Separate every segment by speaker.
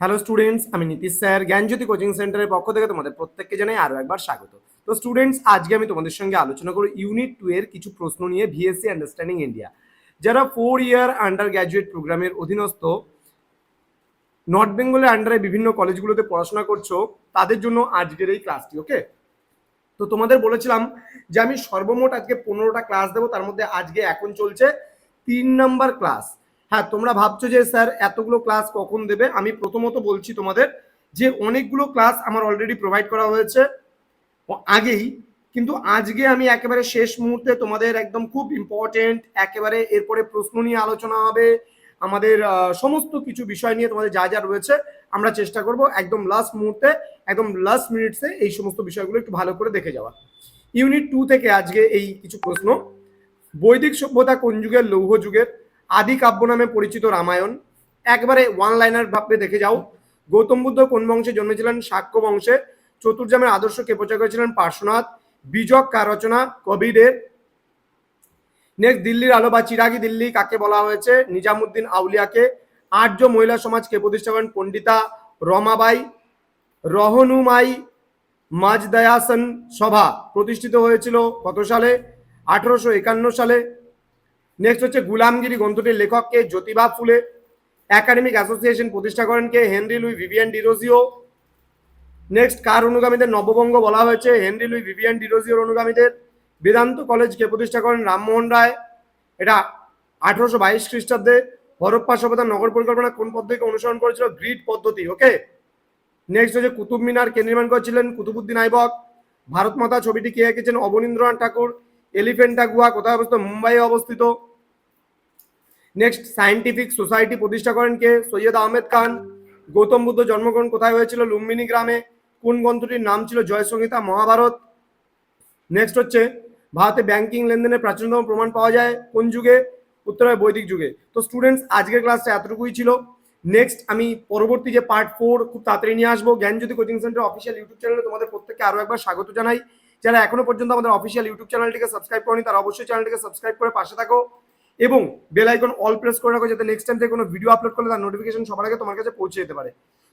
Speaker 1: Hello students আমি Nitish sir, জ্ঞানজ্যোতি coaching সেন্টারের পক্ষ থেকে তোমাদের প্রত্যেককে জানাই আরও একবার স্বাগত। তো স্টুডেন্টস আজকে আমি তোমাদের সঙ্গে আলোচনা করব ইউনিট টু এর কিছু প্রশ্ন নিয়ে ভিএসসি আন্ডারস্ট্যান্ডিং ইন্ডিয়া যারা ফোর ইয়ার আন্ডার গ্র্যাজুয়েট প্রোগ্রামের অধীনস্থ নর্থ বেঙ্গলের আন্ডারে বিভিন্ন কলেজগুলোতে পড়াশোনা করছ, তাদের জন্য আজকের এই ক্লাসটি ওকে তো তোমাদের বলেছিলাম যে আমি সর্বমোট আজকে পনেরোটা ক্লাস দেবো, তার মধ্যে আজকে এখন চলছে তিন নাম্বার ক্লাস হ্যাঁ তোমরা ভাবছ যে স্যার এতগুলো ক্লাস কখন দেবে? আমি প্রথমত বলছি তোমাদের যে অনেকগুলো ক্লাস আমার অলরেডি প্রোভাইড করা হয়েছে। আগেই। কিন্তু আজকে আমি একেবারে শেষ মুহূর্তে তোমাদের একদম খুব ইম্পর্টেন্ট একেবারে এরপরে প্রশ্ন নিয়ে আলোচনা হবে। আমাদের সমস্ত কিছু বিষয় নিয়ে তোমাদের যা যা রয়েছে আমরা চেষ্টা করব একদম লাস্ট মুহূর্তে, একদম লাস্ট মিনিটসে এই সমস্ত বিষয়গুলো একটু ভালো করে দেখে যাওয়া ইউনিট টু থেকে আজকে এই কিছু প্রশ্ন। বৈদিক সভ্যতা কোন যুগের, লৌহ যুগের? আদি কাব্য নামে পরিচিত রামায়ণ। একবারে ওয়ান লাইনার ভাবে দেখে যাও। গৌতম বুদ্ধ কোন বংশে জন্মেছিলেন? শাক্য বংশে। চতুর্জামের আদর্শ কে প্রচার করেছিলেন? পার্শ্বনাথ। বীজক কার রচনা কবিরের নেক্সট দিল্লির আলো বা চিরাগি দিল্লি কাকে বলা হয়েছে? নিজামুদ্দিন আউলিয়াকে। আর্য মহিলা সমাজকে প্রতিষ্ঠা করেন? পণ্ডিতা রমাবাই। রহনুমাই মাজদয়াসন সভা প্রতিষ্ঠিত হয়েছিল কত সালে? আঠারোশো একান্ন সালে। নেক্সট হচ্ছে গুলামগিরি গ্রন্থটির লেখককে জ্যোতিবা ফুলে। একাডেমিক অ্যাসোসিয়েশন প্রতিষ্ঠা করেন কে? Henry Louis Vivian Derozio next কার অনুগামীদের নববঙ্গ বলা হয়েছে? হেনরি লুই ভিভিয়ান ডিরোজিওর অনুগামীদের। বেদান্ত কলেজকে প্রতিষ্ঠা করেন রামমোহন রায়। এটা আঠারোশো বাইশ খ্রিস্টাব্দে হরপ্পা সভ্যতার নগর পরিকল্পনা কোন পদ্ধতিকে অনুসরণ করেছিল? গ্রিড পদ্ধতি ওকে নেক্সট হচ্ছে কুতুব মিনার কে নির্মাণ করেছিলেন কুতুবুদ্দিন আইবক। ভারত মাতা ছবিটি কে এঁকেছেন? অবনীন্দ্রনাথ ঠাকুর। এলিফেন্টা গুহা কোথায় অবস্থিত? মুম্বাইয়ে অবস্থিত। নেক্সট সায়েন্টিফিক সোসাইটি প্রতিষ্ঠা করেন কে? সৈয়দ আহমেদ খান। গৌতম বুদ্ধ জন্মগ্রহণ কোথায় হয়েছিল? লুম্বিনী গ্রামে। কোন গ্রন্থটির নাম ছিল জয়সংহিতা মহাভারত? নেক্সট হচ্ছে, ভারতে ব্যাংকিং লেনদেনের প্রাচীনতম প্রমাণ পাওয়া যায় কোন যুগে? উত্তর হয় বৈদিক যুগে। তো স্টুডেন্টস আজকের ক্লাসটা এতটুকুই ছিল। নেক্সট আমি পরবর্তী যে পার্ট ফোর খুব তাড়াতাড়ি নিয়ে আসব। জ্ঞান Gyanjyoti coaching centre official YouTube চ্যানেলে তোমাদের প্রত্যেককে আরও একবার স্বাগত জানাই। যারা এখনও পর্যন্ত আমাদের অফিসিয়াল ইউটিউব চ্যানেলটিকে সাবস্ক্রাইব করনি, তারা অবশ্যই চ্যানেলটিকে সাবস্ক্রাইব করে পাশে থাকো। এবং বেল আইকন অল প্রেস করে রাখো যাতে নেক্সট টাইম থেকে কোনো ভিডিও আপলোড করলে তার নোটিফিকেশন সবার আগে তোমার কাছে পৌঁছে যেতে পারে।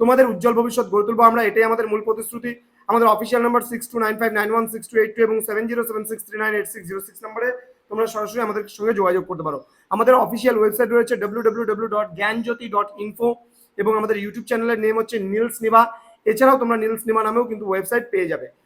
Speaker 1: তোমাদের উজ্জ্বল ভবিষ্যৎ গড়ে তুলবো আমরা, এটাই আমাদের মূল প্রতিশ্রুতি। আমাদের official number six two nine five nine one six two eight two এবং seven zero seven six three nine eight six zero six নম্বরে তোমরা সরাসরি আমাদের সঙ্গে যোগাযোগ করতে পারো। আমাদের অফিসিয়াল ওয়েবসাইট রয়েছে W W W dot Gyanjyoti dot info এবং আমাদের ইউটিউব চ্যানেলের নেম হচ্ছে নীলস নিভা। এছাড়াও তোমরা নীলস নিভা নামেও কিন্তু ওয়েবসাইট পেয়ে যাবে।